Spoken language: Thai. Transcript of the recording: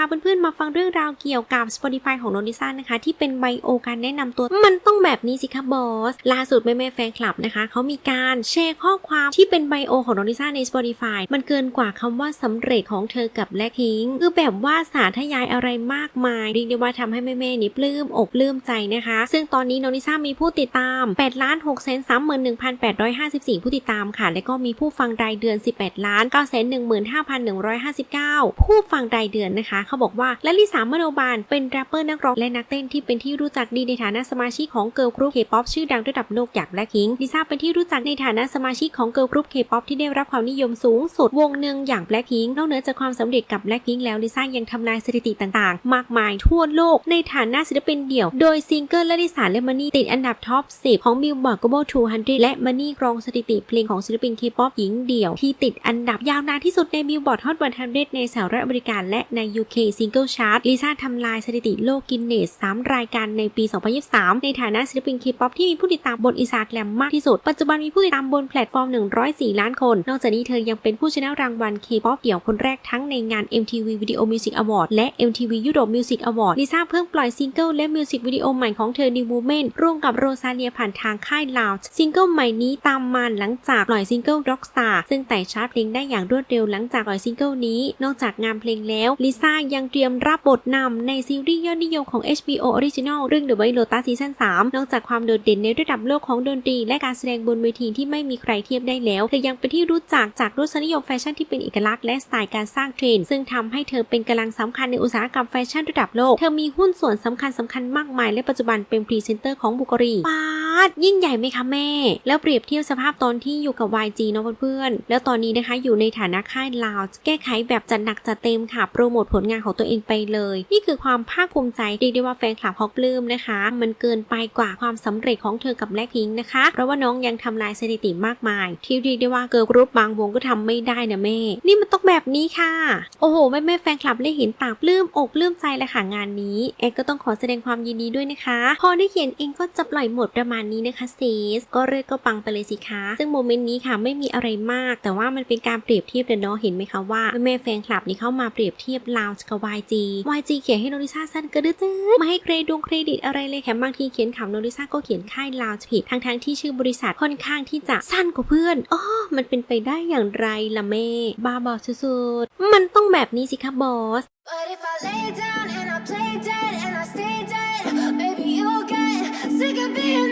าเพื่อนๆมาฟังเรื่องราวเกี่ยวกับ Spotify ของโนนิซ่านะคะ ที่เป็นไบโอการแนะนำตัว มันต้องแบบนี้สิคะบอส ล่าสุดแม่แม่แฟนคลับนะคะ เขามีการแชร์ข้อความที่เป็นไบโอของโนนิซ่าใน Spotify มันเกินกว่าคำว่าสำเร็จของเธอกับแลคพิงคือแบบว่าสาธยายอะไรมากมายเรียกได้ว่าทำให้แม่ๆนี่ปลื้มอกปลื้มใจนะคะ ซึ่งตอนนี้โนนิซ่ามีผู้ติดตาม8ล้าน6 3 1 8 5 4 ผู้ติดตามค่ะ และก็มีผู้ฟังรายเดือน 18ล้าน9 1 5 1 5 9 ผู้ฟังรายเดือนนะคะเขาบอกว่าและลิสามโนบาลเป็นแรปเปอร์นักร้องและนักเต้นที่เป็นที่รู้จักดีในฐานะสมาชิกของเกิร์ลกรุ๊ปเคป๊อปชื่อดังระดับโลกอย่างแบล็คพิงลิซ่าเป็นที่รู้จักในฐานะสมาชิกของเกิร์ลกรุ๊ปเคป๊อปที่ได้รับความนิยมสูงสุดวงหนึ่งอย่างแบล็คพิงนอกเหนือจากความสำเร็จกับแบล็คพิงแล้วลิซ่ายังทำลายสถิติต่างๆ มากมายทั่วโลกในฐานะศิลปินเดี่ยว โดยซิงเกิลและลิซ่าและมันนี่ติดอันดับท็อป 10 ของ Billboard Global 200 และมันนี่ครองสถิติเพลงของศิลปินเคป๊อปหญิงเดี่ยวที่ติดอันดับยาวนานที่สุดใน Billboard Hot 100 ในสหรัฐอเมริกาและใน UK Single Chart ลิซ่าทำลายสถิติโลกกินเนส 3 รายการในปี 2023 ในฐานะศิลปินเคป๊อปที่มีผู้ติดตามบนอินสตาแกรมมากที่สุด ปัจจุบันมีผู้ติดตามบนแพลตฟอร์ม 104 ล้านคน นอกจากนี้เธอยังเป็นผู้ชนะรางวัลเคป๊อปเดี่ยวคนแรกทั้งในงาน MTV Video Music Award และ MTV Europe Music Award ลิซ่าเพิ่งปล่อยซิงเกิลและมิวสิกวิดีโอใหม่ของเธอ New Woman ร่วมกับโรซาเลียผ่านทางค่าย Loud ซิงเกิลใหม่นี้ตามมาหลังจากปล่อยซิงเกิล Rockstar ซึ่งไต่ชาร์ตเพลงได้อย่างรวดเร็วหลังจากปล่อยซิงเกิลนี้ นอกจากงานเพลงแล้วลิซ่ายังเตรียมรับบทนำในซีรีส์ยอดนิยมของ HBO Original เรื่อง The White Lotus ซีซั่น3นอกจากความโดดเด่นในระดับโลกของดนตรี และการแสดงบนเวทีที่ไม่มีใครเทียบได้แล้ว เธอยังเป็นที่รู้จักจากรสนิยมแฟชั่นที่เป็นเอกลักษณ์และสไตล์การสร้างเทรนด์ซึ่งทำให้เธอเป็นกำลังสำคัญในอุตสาหกรรมแฟชั่นระดับโลก เธอมีหุ้นส่วนสำคัญสำคัญมากมาย และปัจจุบันเป็นพรีเซนเตอร์ของบุกรีปา ดยิ่งใหญ่ไหมคะแม่ แล้วเปรียบเทียบสภาพตอนที่อยู่กับ YG เนาะเพื่อนๆแล้วตอนนี้นะคะอยู่ในฐานะค่ายลาวแก้ไขแบบจัดหนักจัดเต็มค่ะโปรโมทผลงานของตัวเองไปเลย นี่คือความภาคภูมิใจเรียกได้ว่าแฟนคลับเขาปลื้มนะคะ มันเกินไปกว่าความสำเร็จของเธอกับแบล็คพิงนะคะ เพราะว่าน้องยังทำลายสถิติมากมาย ที่เรียกได้ว่าเกิร์ลกรุ๊ปบางวงก็ทำไม่ได้นะแม่ นี่มันต้องแบบนี้ค่ะ โอ้โหแม่แม่แฟนคลับได้เห็นต่างปลื้มอกปลื้มใจเลยค่ะงานนี้เอ็กก็ต้องขอแสดงความยินดีด้วยนะคะ พอได้เห็นเองก็จะปล่อยหมดประมาณนี้นะคะเซสก็เลิศก็ปังไปเลยสิคะ ซึ่งโมเมนต์นี้ค่ะไม่มีอะไรมาก แต่ว่ามันเป็นการเปรียบเทียบเดนเนาะเห็นไหมคะว่าแม่แฟนคลับนี่เข้ามาเปรียบเทียบลาวกับ YG YG เขียนให้โนริซาสั้นกระดื้อตื้อมาให้เครดงเครดิตอะไรเลยแถมบางทีเขียนข่าวโนริซาก็เขียนค่ายลาวผิดทั้งๆที่ชื่อบริษัทค่อนข้างที่จะสั้นกว่าเพื่อนอ๋อมันเป็นไปได้อย่างไรล่ะแม่บ้าบอสุดๆมันต้องแบบนี้สิคะบอส But if I lay down and I play dead and I stay dead, maybe you'll get sick of being